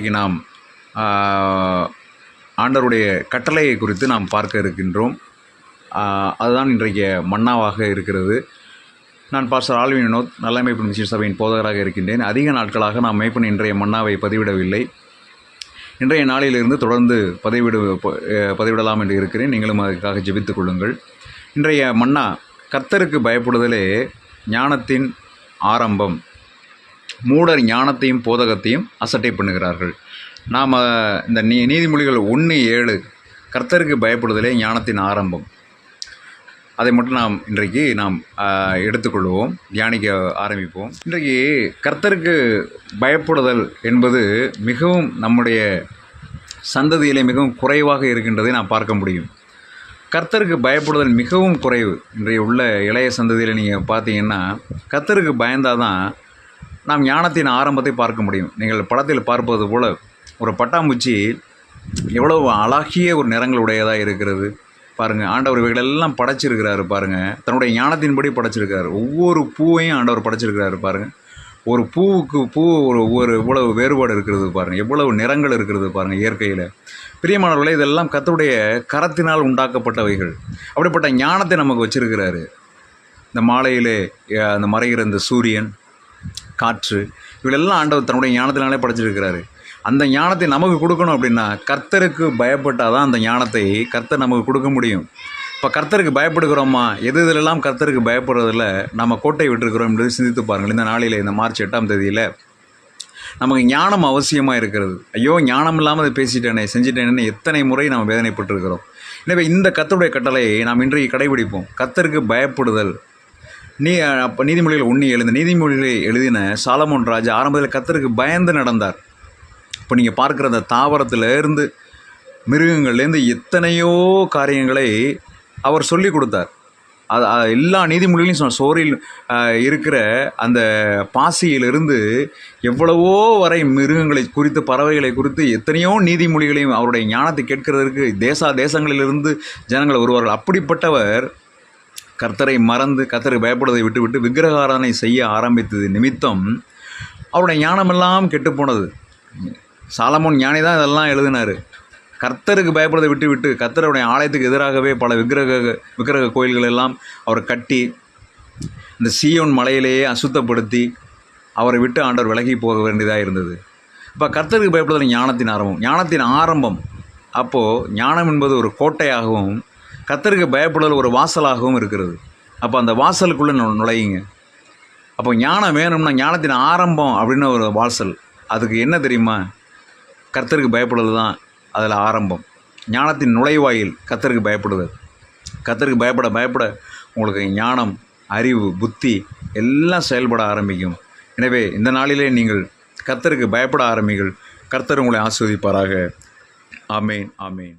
நாம் ஆண்டருடைய கட்டளையை குறித்து நாம் பார்க்க இருக்கின்றோம். அதுதான் இன்றைய மன்னாவாக இருக்கிறது. நான் பாஸ்டர் ஆல்வின் வினோத் நல்ல மேய்ப்பன் மிஷன் சபையின் போதகராக இருக்கின்றேன். அதிக நாட்களாக நாம் மேய்ப்பன் இன்றைய மன்னாவை பதிவிடவில்லை. இன்றைய நாளிலிருந்து தொடர்ந்து பதிவிடு பதிவிடலாம் என்று இருக்கிறேன். நீங்களும் அதற்காக ஜெபித்துக் கொள்ளுங்கள். இன்றைய மன்னா கர்த்தருக்கு பயப்படுதலே ஞானத்தின் ஆரம்பம். மூடர் ஞானத்தையும் போதகத்தையும் அசட்டை பண்ணுகிறார்கள். நாம் இந்த நீ நீதிமொழிகள் ஒன்று ஏழு கர்த்தருக்கு பயப்படுதலே ஞானத்தின் ஆரம்பம். அதை மட்டும் நாம் இன்றைக்கு நாம் எடுத்துக்கொள்வோம் தியானிக்க ஆரம்பிப்போம். இன்றைக்கு கர்த்தருக்கு பயப்படுதல் என்பது மிகவும் நம்முடைய சந்ததியிலே மிகவும் குறைவாக இருக்கின்றதை நாம் பார்க்க முடியும். கர்த்தருக்கு பயப்படுதல் மிகவும் குறைவு. இன்றைய உள்ள இளைய சந்ததியில் நீங்கள் பார்த்தீங்கன்னா கர்த்தருக்கு பயந்தாதான் நாம் ஞானத்தின் ஆரம்பத்தை பார்க்க முடியும். நீங்கள் படத்தில் பார்ப்பது போல் ஒரு பட்டாம்பூச்சி எவ்வளவு அழகிய ஒரு நிறங்கள் உடையதாக இருக்கிறது. பாருங்கள் ஆண்டவர் இவைகளெல்லாம் படைச்சிருக்கிறாரு பாருங்கள் தன்னுடைய ஞானத்தின்படி படைச்சிருக்காரு ஒவ்வொரு பூவையும் ஆண்டவர் படைச்சிருக்கிறாரு பாருங்கள் ஒரு பூவுக்கு பூ ஒரு ஒரு இவ்வளவு வேறுபாடு இருக்கிறது பாருங்கள் எவ்வளவு நிறங்கள் இருக்கிறது பாருங்கள் இயற்கையில். பிரியமானவர்களே இதெல்லாம் கர்த்தருடைய கரத்தினால் உண்டாக்கப்பட்டவைகள். அப்படிப்பட்ட ஞானத்தை நமக்கு வச்சிருக்கிறாரு. இந்த மாலையிலே அந்த மறைகிற இந்த சூரியன் காற்று இவளெல்லாம் ஆண்டவர் தன்னுடைய ஞானத்தினாலே படைச்சிருக்கிறாரு. அந்த ஞானத்தை நமக்கு கொடுக்கணும் அப்படின்னா கர்த்தருக்கு பயப்பட்டால் தான் அந்த ஞானத்தை கர்த்தர் நமக்கு கொடுக்க முடியும். இப்போ கர்த்தருக்கு பயப்படுகிறோமா? எது இதிலெல்லாம் கர்த்தருக்கு பயப்படுறதில் நம்ம கோட்டை விட்டுருக்கிறோம் என்பதை சிந்தித்து பாருங்கள். இந்த நாளில் இந்த மார்ச் எட்டாம் தேதியில் நமக்கு ஞானம் அவசியமாக இருக்கிறது. ஐயோ ஞானம் இல்லாமல் அதை பேசிட்டேனே செஞ்சிட்டேனே எத்தனை முறை நாம் வேதனைப்பட்டிருக்கிறோம். எனவே இந்த கர்த்தருடைய கட்டளையை நாம் இன்றைக்கு கடைபிடிப்போம். கர்த்தருக்கு பயப்படுதல். நீ அப்போ நீதிமொழிகள் ஒன்று எழுந்த நீதிமொழிகளை எழுதின சாலமோன் ராஜா ஆரம்பத்தில் கத்தருக்கு பயந்து நடந்தார். இப்போ நீங்கள் பார்க்குற அந்த தாவரத்துல இருந்து மிருகங்கள்லேருந்து எத்தனையோ காரியங்களை அவர் சொல்லி கொடுத்தார். அது எல்லா நீதிமொழிகளையும் சொன்ன சோறில் இருக்கிற அந்த பாசியிலிருந்து எவ்வளவோ வரை மிருகங்களை குறித்து பறவைகளை குறித்து எத்தனையோ நீதிமொழிகளையும் அவருடைய ஞானத்தை கேட்கிறதற்கு தேசா தேசங்களிலிருந்து ஜனங்கள் வருவார்கள் அப்படிப்பட்டவர் கர்த்தரை மறந்து கர்த்தரை பயப்படுவதை விட்டுவிட்டு விக்கிரகாராதனை செய்ய ஆரம்பித்தது நிமித்தம் அவருடைய ஞானமெல்லாம் கெட்டுப்போனது. சாலமோன் ஞானி தான் இதெல்லாம் எழுதினார். கர்த்தருக்கு பயப்படுவதை விட்டு விட்டு கர்த்தருடைய ஆலயத்துக்கு எதிராகவே பல விக்கிரக விக்கிரக கோயில்கள் எல்லாம் அவர் கட்டி இந்த சீயோன் மலையிலேயே அசுத்தப்படுத்தி அவரை விட்டு ஆண்டவர் விலகி போக வேண்டியதாக இருந்தது. இப்போ கர்த்தருக்கு பயப்படுதல் ஞானத்தின் ஆரம்பம். ஞானத்தின் ஆரம்பம் அப்போது ஞானம் என்பது ஒரு கோட்டையாகவும் கத்தருக்கு பயப்படுதல் ஒரு வாசலாகவும் இருக்கிறது. அப்போ அந்த வாசலுக்குள்ளே நு நுழையுங்க. அப்போ ஞானம் வேணும்னா ஞானத்தின் ஆரம்பம் அப்படின்னு ஒரு வாசல். அதுக்கு என்ன தெரியுமா? கர்த்தருக்கு பயப்படுதல் தான் அதில் ஆரம்பம். ஞானத்தின் நுழைவாயில் கத்தருக்கு பயப்படுதல். கத்தருக்கு பயப்பட பயப்பட உங்களுக்கு ஞானம் அறிவு புத்தி எல்லாம் செயல்பட ஆரம்பிக்கும். எனவே இந்த நாளிலே நீங்கள் கர்த்தருக்கு பயப்பட ஆரம்பிங்கள். கர்த்தர் உங்களை ஆஸ்வதிப்பாராக ஆமேன் ஆமேன்.